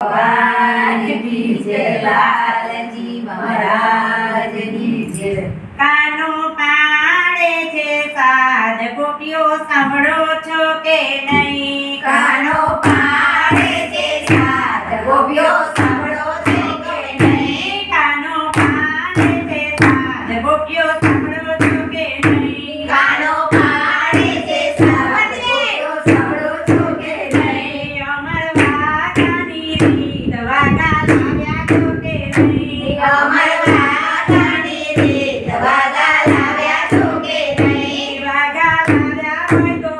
ભગવાન કી લાલજી મહારાજ કી કાનો પાડે છે સાદ ગોપીઓ સાંભળો.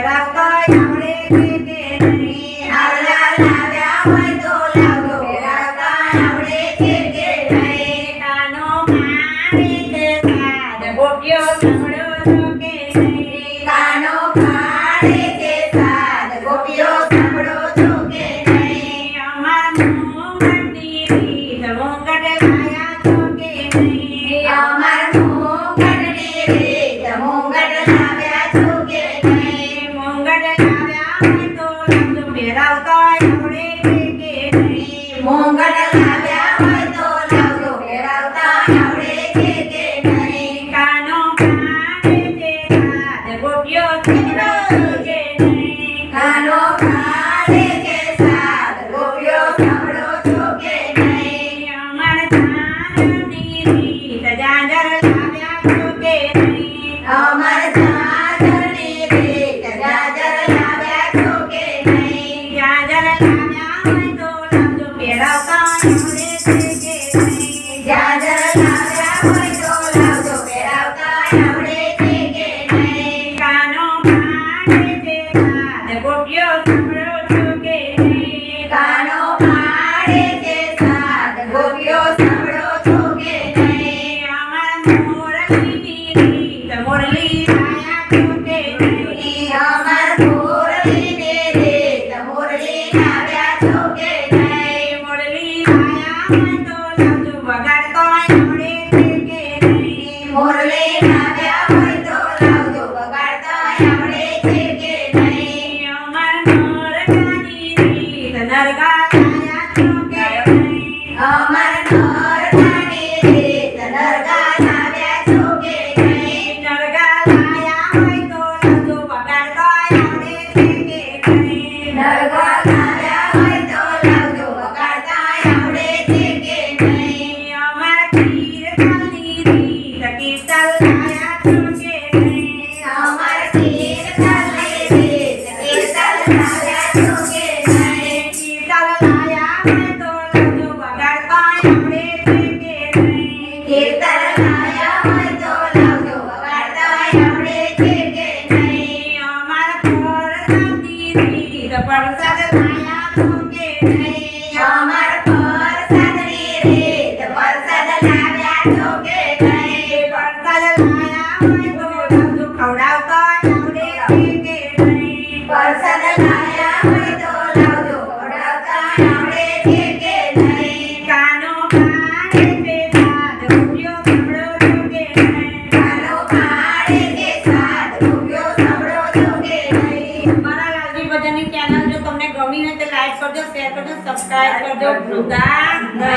রাস্তায় আমরে ફેરાવતા આપણે કે નહીં? મોંગલ કે કે નહીં? કાનો કાને તે હાથ ગોટ્યો કે કાનો કાને તે સાથ ગોટ્યો છાબડો છો કે અમર થાનની રીત, જાજર લાવ્યા છો કે નહીં? Thank you. વગાડતો આવડે છે કે નહીં મોરલે નાવ્યા હોય તો લાવજો વગાડતો આવડે છે કે નહીં અમર નર ગાની રીત નરગા આયા છો કે નહીં અમર નર ગાની રીત નરગા આવ્યા છો કે નહીં નરગા આયા હોય તો લાવજો વગાડતો આવડે છે કે નહીં નરગા kita kita layak મારા ચેનલ જો તમને ગમી હોય તો લાઈક કરજો શેર કરજો સબસ્ક્રાઇબ કરજો ભૂલતા